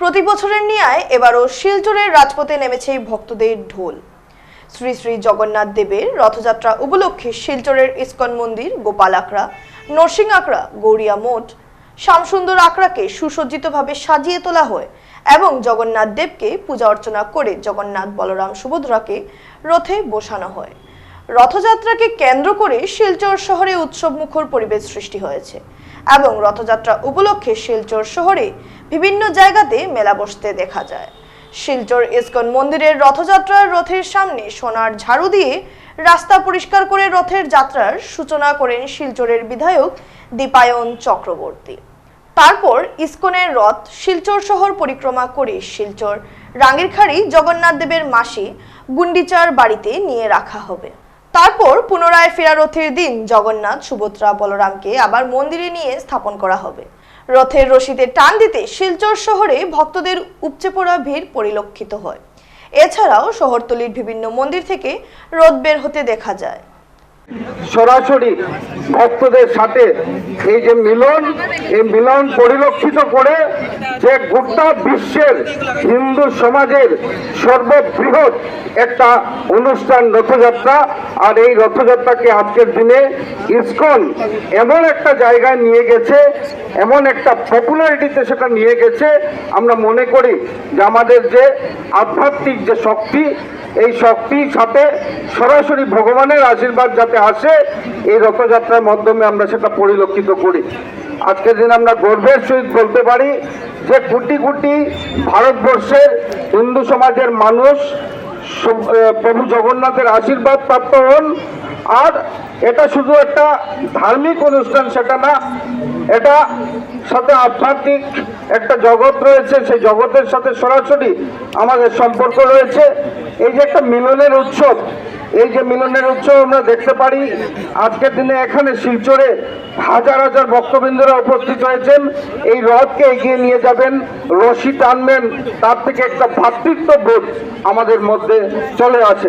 প্রতি বছরের ন্যায় এবারও শিলচরের রাজপথে নেমেছে ভক্তদের ঢোল। শ্রী শ্রী জগন্নাথ দেবের রথযাত্রা উপলক্ষে শিলচরের ইস্কন মন্দির, গোপাল আখড়া নরসিং আখড়া গৌরিয়া মঠ, শ্যামসুন্দর আখড়াকে সুসজ্জিতভাবে সাজিয়ে তোলা হয় এবং জগন্নাথ দেবকে পূজা অর্চনা করে জগন্নাথ বলরাম সুভদ্রাকে রথে বসানো হয়। রথযাত্রাকে কেন্দ্র করে শিলচর শহরে উৎসব মুখর পরিবেশ সৃষ্টি হয়েছে। এবং রথযাত্রা উপলক্ষে শিলচর শহরে বিভিন্ন জায়গাতে মেলা বসতে দেখা যায়। শিলচর ইস্কন মন্দিরের রথযাত্রার রথের সামনে সোনার ঝাড়ু দিয়ে রাস্তা পরিষ্কার করে রথের যাত্রার সূচনা করেন শিলচরের বিধায়ক দীপায়ন চক্রবর্তী। তারপর ইস্কনের রথ শিলচর শহর পরিক্রমা করে শিলচর রাঙ্গিরখাড়ি জগন্নাথ দেবের মাসি গুন্ডিচার বাড়িতে নিয়ে রাখা হবে। তারপর পুনরায় ফেরা রথের দিন জগন্নাথ, সুভদ্রা, বলরামকে আবার মন্দিরে নিয়ে স্থাপন করা হবে। রথের রশিতে টান দিতে শিলচর শহরে ভক্তদের উপচে পড়া ভিড় পরিলক্ষিত হয়। এছাড়াও শহরতলির বিভিন্ন মন্দির থেকে রথ বের হতে দেখা যায়। সরাসরি ভক্তদের সাথে এই যে মিলন, এই মিলন পরিলক্ষিত করে যে গোটা বিশ্বের হিন্দু সমাজের সর্ববৃহৎ একটা অনুষ্ঠান রথযাত্রা, আর এই রথযাত্রাকে আজকের দিনে ইসকন এমন একটা জায়গায় নিয়ে গেছে, এমন একটা পপুলারিটিতে সেটা নিয়ে গেছে। আমরা মনে করি যে আমাদের যে আধ্যাত্মিক যে শক্তি, এই শক্তির সাথে সরাসরি ভগবানের আশীর্বাদ যাতে আসে, এই রথযাত্রার মাধ্যমে আমরা সেটা পরিলক্ষিত করি। আজকের দিন আমরা গর্বের সহিত বলতে পারি যে কোটি কোটি ভারতবর্ষের হিন্দু সমাজের মানুষ প্রভু জগন্নাথের আশীর্বাদ প্রাপ্ত হন। আর এটা শুধু একটা ধার্মিক অনুষ্ঠান, সেটা না, এটা সাথে আধ্যাত্মিক একটা জগৎ রয়েছে। সেই জগতের সাথে সরাসরি আমাদের সম্পর্ক রয়েছে। এই যে একটা মিলনের উৎসব এই যে মিলনের উৎসব আমরা দেখতে পারি, আজকের দিনে এখানে শিলচরে হাজার হাজার ভক্তবৃন্দরা উপস্থিত হয়েছেন। এই রথকে এগিয়ে নিয়ে যাবেন রশি টানবেন, তার থেকে একটা ভ্রাতৃত্ববোধ আমাদের মধ্যে চলে আছে